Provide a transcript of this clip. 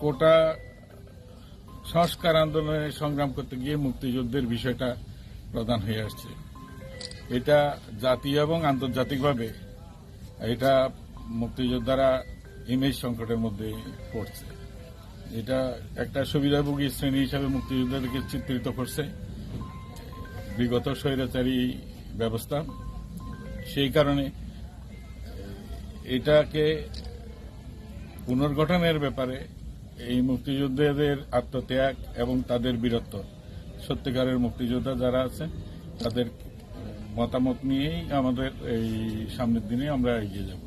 কোটা সংস্কার আন্দোলনে সংগ্রাম করতে গিয়ে মুক্তিযুদ্ধের বিষয়টা প্রধান হয়ে আসছে। এটা জাতীয় এবং আন্তর্জাতিকভাবে এটা মুক্তিযোদ্ধারা ইমেজ সংকটের মধ্যে পড়ছে। এটা একটা সুবিধাভোগী শ্রেণি হিসাবে মুক্তিযোদ্ধাদেরকে চিত্রিত করছে। বিগত স্বৈরাচারী ব্যবস্থা। সেই কারণে, এটাকে পুনর্গঠনের ব্যাপারে এই মুক্তিযোদ্ধাদের আত্মত্যাগ এবং তাদের বীরত্ব, সত্যিকারের মুক্তিযোদ্ধা যারা আছেন, তাদের মতামত নিয়েই আমাদের এই সামনের দিনে আমরা এগিয়ে যাব।